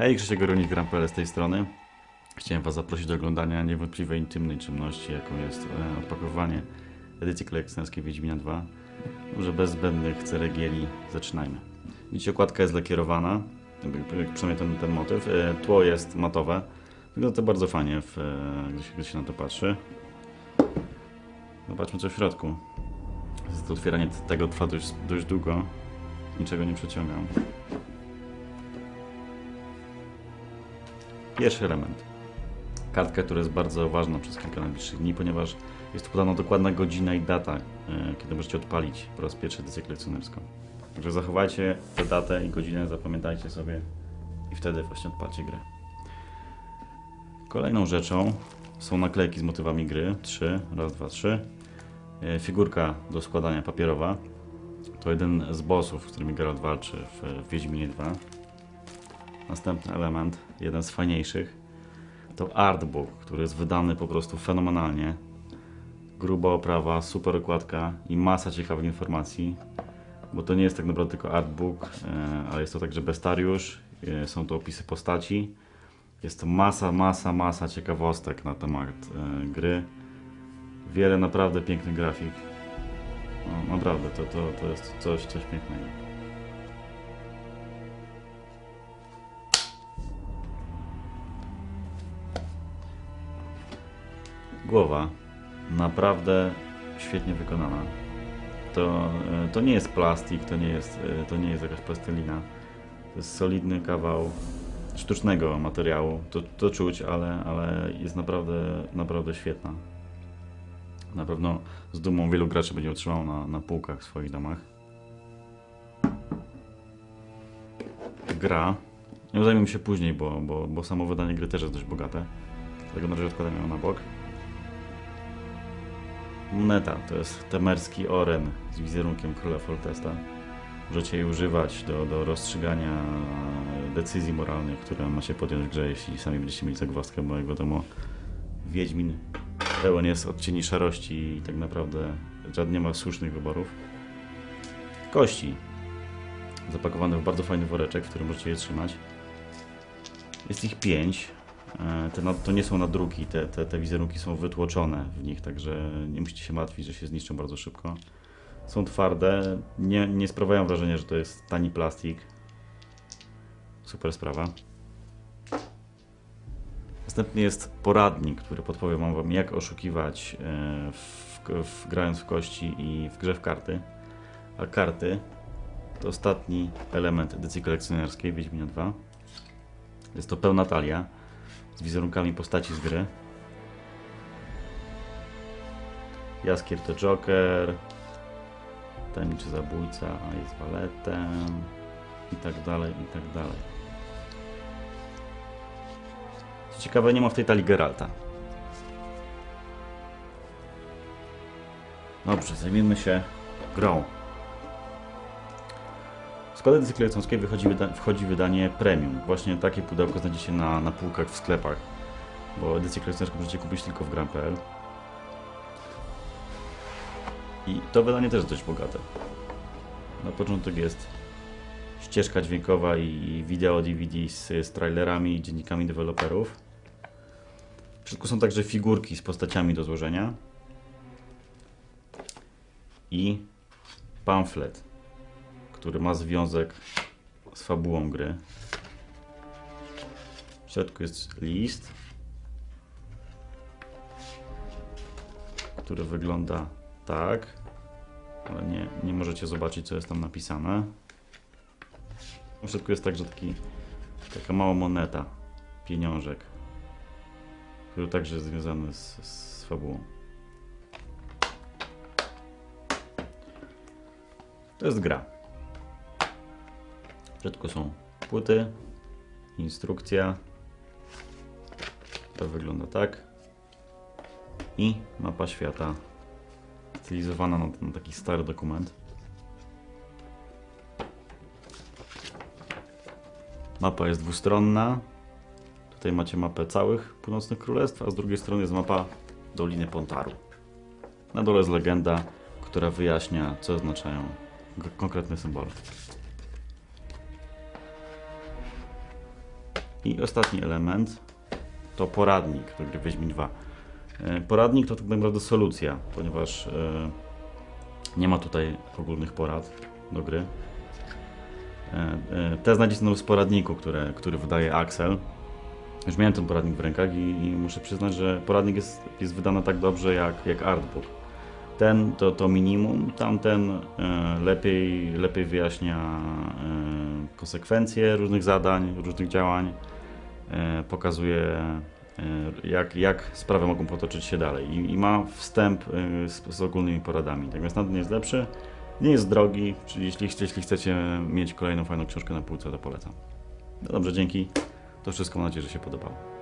Hej, Krzysiek Gorunik, Gram.pl z tej strony. Chciałem Was zaprosić do oglądania niewątpliwie intymnej czynności, jaką jest e, odpakowanie edycji kolekcjonerskiej Wiedźmina 2. Może bez zbędnych ceregieli zaczynajmy. Widzicie, okładka jest lakierowana, przynajmniej ten, ten motyw. E, Tło jest matowe. Wygląda to bardzo fajnie, w, e, gdy, się, gdy się na to patrzy. Zobaczmy co w środku. To otwieranie tego trwa dość, dość długo. Niczego nie przeciągam. Pierwszy element. Kartka, która jest bardzo ważna przez kilka najbliższych dni, ponieważ jest tu podana dokładna godzina i data, e, kiedy możecie odpalić po raz pierwszy edycję kolekcjonerską. Także zachowajcie tę datę i godzinę, zapamiętajcie sobie i wtedy właśnie odpalcie grę. Kolejną rzeczą są naklejki z motywami gry. Trzy, raz, dwa, trzy. E, Figurka do składania papierowa. To jeden z bossów, z którymi Geralt walczy w Wiedźminie 2. Następny element, jeden z fajniejszych, to artbook, który jest wydany po prostu fenomenalnie. Gruba oprawa, super okładka i masa ciekawych informacji, bo to nie jest tak naprawdę tylko artbook, e, ale jest to także bestariusz, e, są to opisy postaci, jest to masa, masa, masa ciekawostek na temat e, gry. Wiele naprawdę pięknych grafik. No, naprawdę, to, to, to jest coś, coś pięknego. Głowa naprawdę świetnie wykonana. To, e, to nie jest plastik, to nie jest, e, to nie jest jakaś plastelina. To jest solidny kawał sztucznego materiału. To, to czuć, ale, ale jest naprawdę, naprawdę świetna. Na pewno z dumą wielu graczy będzie utrzymał na, na półkach w swoich domach. Gra. Nie zajmę się później, bo, bo, bo samo wydanie gry też jest dość bogate. Dlatego na razie odkładam ją na bok. Moneta to jest temerski oren z wizerunkiem króla Foltesta. Możecie jej używać do, do rozstrzygania decyzji moralnych, które macie podjąć w grze, jeśli sami będziecie mieli zagwozdkę, jak wiadomo, Wiedźmin pełen jest odcieni szarości i tak naprawdę nie ma słusznych wyborów. Kości. Zapakowane w bardzo fajny woreczek, w którym możecie je trzymać. Jest ich pięć. E, Te, to nie są nadruki, te, te, te wizerunki są wytłoczone w nich, także nie musicie się martwić, że się zniszczą bardzo szybko. Są twarde, nie, nie sprawiają wrażenia, że to jest tani plastik. Super sprawa. Następnie jest poradnik, który podpowie wam, jak oszukiwać e, w, w, grając w kości i w grze w karty. A karty to ostatni element edycji kolekcjonerskiej Wiedźmina 2. Jest to pełna talia z wizerunkami postaci z gry. Jaskier to Joker, tajemniczy zabójca, a jest waletem i tak dalej, i tak dalej. Co ciekawe, nie ma w tej talii Geralta. Dobrze, zajmijmy się grą. W skład edycji kolekcjonerskiej wychodzi, wchodzi wydanie premium. Właśnie takie pudełko znajdziecie na, na półkach w sklepach, bo edycję kolekcjonerską możecie kupić tylko w gram.pl. I to wydanie też jest dość bogate. Na początek jest ścieżka dźwiękowa i wideo DVD z, z trailerami i dziennikami deweloperów. W środku są także figurki z postaciami do złożenia i pamflet, który ma związek z fabułą gry. W środku jest list, który wygląda tak, ale nie, nie możecie zobaczyć, co jest tam napisane. W środku jest także taki, taka mała moneta, pieniążek, który także jest związany z, z fabułą. To jest gra. W środku są płyty, instrukcja. To wygląda tak. I mapa świata stylizowana na, na taki stary dokument. Mapa jest dwustronna. Tutaj macie mapę całych północnych królestw, a z drugiej strony jest mapa Doliny Pontaru. Na dole jest legenda, która wyjaśnia, co oznaczają konkretne symbole. I ostatni element to poradnik do gry Wiedźmin 2. E, Poradnik to tak naprawdę solucja, ponieważ e, nie ma tutaj ogólnych porad do gry. E, Te znajdzie są w poradniku, które, który wydaje Axel. Już miałem ten poradnik w rękach i, i muszę przyznać, że poradnik jest, jest wydany tak dobrze jak, jak artbook. Ten to, to minimum, tamten e, lepiej, lepiej wyjaśnia e, konsekwencje różnych zadań, różnych działań, pokazuje e, jak, jak sprawy mogą potoczyć się dalej i, i ma wstęp e, z, z ogólnymi poradami. Natomiast tamten jest lepszy, nie jest drogi, czyli jeśli, jeśli chcecie mieć kolejną fajną książkę na półce, to polecam. No dobrze, dzięki. To wszystko, mam nadzieję, że się podobało.